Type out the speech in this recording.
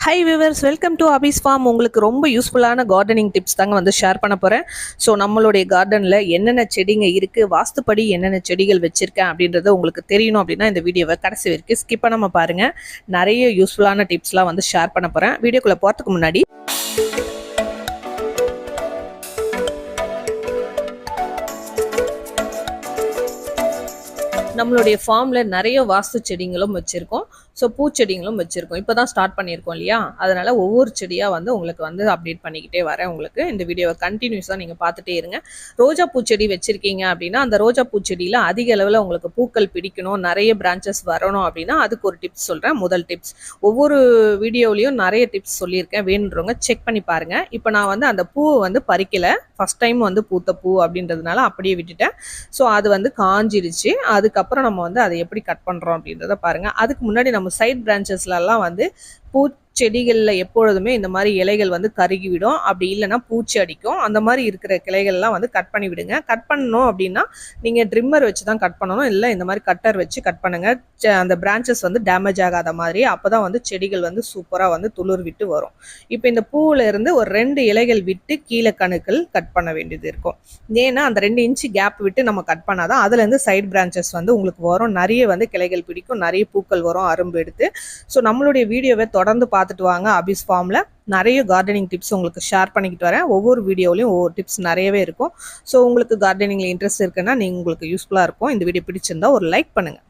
Hi viewers welcome to Abi's farm உங்களுக்கு ரொம்ப யூஸ்ஃபுல்லான கார்டனிங் டிப்ஸ் தாங்க வந்து ஷேர் பண்ண போகிறேன் ஸோ நம்மளுடைய கார்டனில் என்னென்ன செடிங்க இருக்குது வாஸ்துப்படி என்னென்ன செடிகள் வச்சுருக்கேன் அப்படின்றது உங்களுக்கு தெரியணும் அப்படின்னா இந்த வீடியோவை கடைசி வரைக்கும் ஸ்கிப் பண்ணாமல் பாருங்கள் நிறைய யூஸ்ஃபுல்லான டிப்ஸ்லாம் வந்து ஷேர் பண்ண போகிறேன் வீடியோக்குள்ளே போகிறதுக்கு முன்னாடி நம்மளுடைய ஃபார்மில் நிறைய வாஸ்து செடிங்களும் வச்சுருக்கோம். ஸோ பூச்செடிங்களும் வச்சுருக்கோம். இப்போ தான் ஸ்டார்ட் பண்ணியிருக்கோம் இல்லையா? அதனால் ஒவ்வொரு செடியாக வந்து உங்களுக்கு வந்து அப்டேட் பண்ணிக்கிட்டே வரேன் உங்களுக்கு. இந்த வீடியோவை கண்டினியூஸாக நீங்கள் பார்த்துட்டே இருங்க. ரோஜா பூச்செடி வச்சுருக்கீங்க அப்படின்னா அந்த ரோஜா பூச்செடியில் அதிக அளவில் உங்களுக்கு பூக்கள் பிடிக்கணும் நிறைய பிரான்ச்சஸ் வரணும் அப்படின்னா அதுக்கு ஒரு டிப்ஸ் சொல்கிறேன் முதல் டிப்ஸ் ஒவ்வொரு வீடியோலையும் நிறைய டிப்ஸ் சொல்லியிருக்கேன். வேணுன்றவங்க செக் பண்ணி பாருங்கள் இப்போ நான் வந்து அந்த பூவை வந்து பறிக்கலை. ஃபஸ்ட் டைம் வந்து பூத்த பூ அப்படின்றதுனால அப்படியே விட்டுட்டேன். ஸோ அது வந்து காஞ்சிடுச்சு அதுக்கப்புறம் நம்ம வந்து அதை எப்படி கட் பண்ணுறோம் அப்படின்றத பாருங்கள் அதுக்கு முன்னாடி நம்ம சைட் பிரான்ச்சஸ்லலாம் வந்து பூ செடிகளில் எப்பொழுதுமே இந்த மாதிரி இலைகள் வந்து கருகிவிடும். அப்படி இல்லைன்னா பூச்சி அடிக்கும். அந்த மாதிரி இருக்கிற கிளைகள்லாம் வந்து கட் பண்ணி விடுங்க. கட் பண்ணணும் அப்படின்னா நீங்கள் ட்ரிம்மர் வச்சு தான் கட் பண்ணணும். இல்லை இந்த மாதிரி கட்டர் வச்சு கட் பண்ணுங்கள் அந்த பிரான்ச்சஸ் வந்து டேமேஜ் ஆகாத மாதிரி அப்போ தான் வந்து செடிகள் வந்து சூப்பராக வந்து துளிர் விட்டு வரும். இப்போ இந்த பூவில் இருந்து ஒரு ரெண்டு இலைகள் விட்டு கீழே கணுக்கள் கட் பண்ண வேண்டியது இருக்கும். ஏன்னா அந்த ரெண்டு இன்ச்சு கேப் விட்டு நம்ம கட் பண்ணாதான் அதுலேருந்து சைட் பிரான்ச்சஸ் வந்து உங்களுக்கு வரும். நிறைய வந்து கிளைகள் பிடிக்கும். நிறைய பூக்கள் வரும். அரும்பு எடுத்து. ஸோ நம்மளுடைய வீடியோவை தொடர்ந்து பார்த்து பார்த்துட்டு வாங்க. அபிஸ் ஃபார்மில் நிறைய கார்டனிங் டிப்ஸ் உங்களுக்கு ஷேர் பண்ணிக்கிட்டு வரேன். ஒவ்வொரு வீடியோலையும் ஒவ்வொரு டிப்ஸ் நிறையவே இருக்கும். ஸோ உங்களுக்கு கார்டனிங்கில் இன்ட்ரெஸ்ட் இருக்குன்னா நீங்கள் உங்களுக்கு யூஸ்ஃபுல்லாக இருக்கும். இந்த வீடியோ பிடிச்சிருந்தா ஒரு லைக் பண்ணுங்கள்